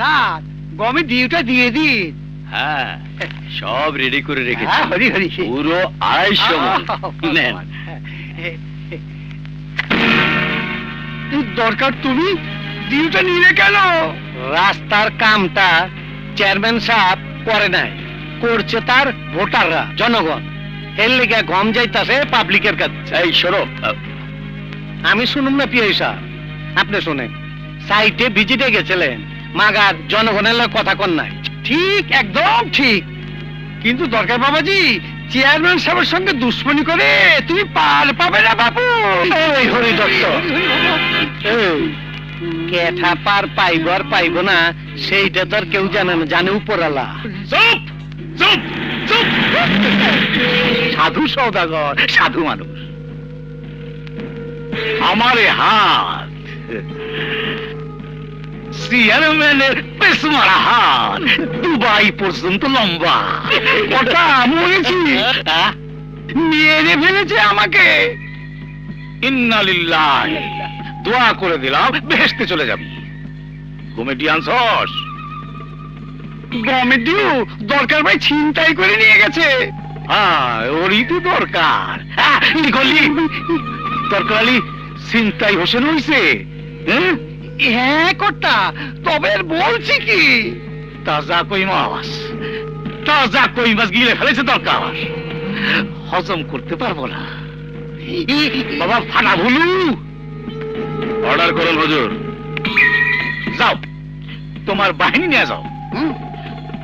Sir গমে ডিউটা দিয়ে দিন। হ্যাঁ সব রেডি করে হ্যাঁ, রেখেছি হরি হরি। পুরো আড়াইশো নেন। দরকার তুমি? ডিউটা নিলে কেন? রাস্তার কামটা চেয়ারম্যান সাহেব করে নাই। করছে তার ভোটাররা জনগণ। এর লেগে গম যাইতাছে পাবলিকের কাছে। এই আমি শুনুন না পিয়াই সাহেব আপনি শুনেন। সাইটে ভিজিটে গেছিলেন। মাগার জনগণের কথা কন নাই। ঠিক একদম ঠিক। কিন্তু দরকার বাবাজি চেয়ারম্যান সাহেবের সঙ্গে দুশ্মনী করে তুমি পার পাবে না বাবু হরি দত্ত কেঠা পার পাইব আর পাইব না সেইটা তো আর কেউ জানে না জানে উপরালা চুপ চুপ চুপ। সাধু সৌদাগর সাধু মানুষ। আমার হাত। চেয়ারম্যানের দুবাই পর্যন্ত লম্বা মরেছি? মেরে ফেলেছে আমাকে ইন্নালিল্লাহ দোয়া করে দিলাম চলে যাবি কমেডিয়ান সস গ্রামে ডিউ দরকার ভাই ছিনতাই করে নিয়ে গেছে হ্যাঁ ওরই তো দরকার কি দরকার আলী চিন্তাই হোসেন হইছে হ্যাঁ হ্যাঁ কর্তা তবে বলছি কি? তাজা কই মাছ তাজা কই মাছ গিলে ফেলেছে দরকার হজম করতে পারব না। বাবা ফাটা ভুলু। অর্ডার করুন হুজুর। যাও তোমার বাহিনী নিয়ে যাও। হুম,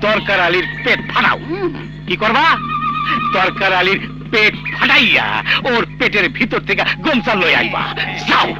তরকার আলীর পেট ফাটাও। কি করবা? তরকার আলীর পেট ফাটাইয়া ওর পেটের ভিতর থেকে গমচা লই আইবা। যাও।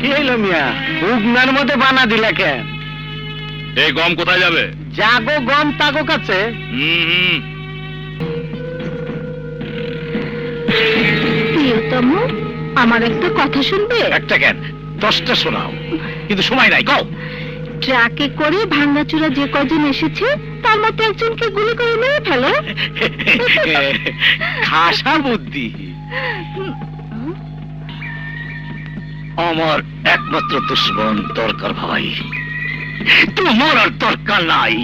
কি হইল মিয়া? উগনার মধ্যে বানা দিলা কেন এই গম কোথায় যাবে? জাগো গম তাগো কাছে। হুম হুম। প্রিয়তম আমার একটা কথা শুনবে? একটা কেন? দশটা শোনাও। কিন্তু সময় নাই কও। ট্রাকে করে ভাঙ্গাচুরা যে কজন এসেছে তার মধ্যে একজনকে গুলি করে মেরে ফেলো। খাসা বুদ্ধি। আমার একমাত্র দুশ্মন দরকার ভাই। তোমার আর দরকার নাই।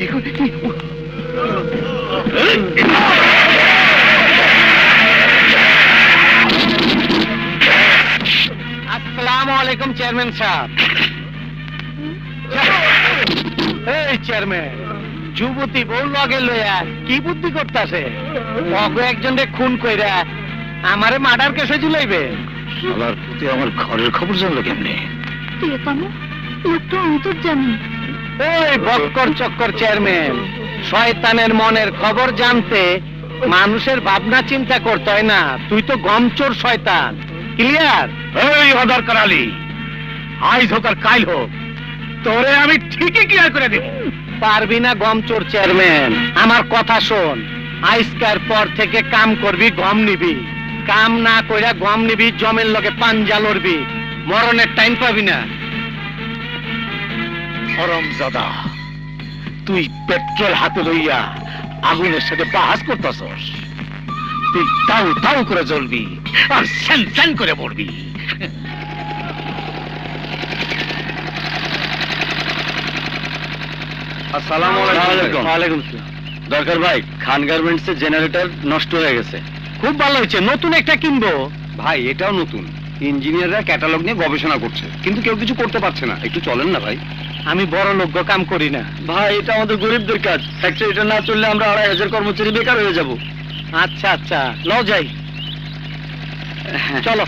দেখুন আসসালামু আলাইকুম চেয়ারম্যান সাহেব। এই চেয়ারম্যান। যুবতী বউ লগে লইয়া কি বুদ্ধি করতেছে? অগো একজনকে খুন কইরা আমারে মার্ডার কেসে ঝুলাইবে। শালার প্রতি আমার ঘরের খবর জানলো কেমনে? প্রিয়তম লোকটা অন্তর্জামী ওই বক্কর চক্কর চেয়ারম্যান শয়তানের মনের খবর জানতে মানুষের ভাবনা চিন্তা করতে হয় না তুই তো গমচোর শয়তান। ক্লিয়ার এই অদরকার আলী আইজ হোক আর কাইল হোক তোরে আমি ঠিকই ক্লিয়ার করে দেব। পারবি না, গমচোর চেয়ারম্যান। আমার কথা শোন। আইসকার পর থেকে কাম করবি, গম নিবি। কাম না কইরা গম নিবি, জমের লগে পাঞ্জা লড়বি। মরণের টাইম পাবি না। হরম জাদা তুই পেট্রোল হাতে লইয়া আগুনের সাথে বাহাস করতেছস। তুই তাও তাও করে জ্বলবি আর স্যান স্যান করে পড়বি আসসালামু আলাইকুম। ওয়ালাইকুম আসসালাম। দরকার ভাই খান গার্মেন্টস এর জেনারেটর নষ্ট হয়ে গেছে। খুব ভালো হয়েছে নতুন একটা কিনবো। ভাই এটাও নতুন। ইঞ্জিনিয়াররা ক্যাটালগ নিয়ে গবেষণা করছে কিন্তু কেউ কিছু করতে পারছে না। একটু চলেন না ভাই। আমি বড় লোক কাম করি না। ভাই এটা আমাদের গরিবদের কাজ। ফ্যাক্টরিটা না চললে আমরা আড়াই হাজার কর্মচারী বেকার হয়ে যাব। আচ্ছা আচ্ছা। লও যাই। চলো।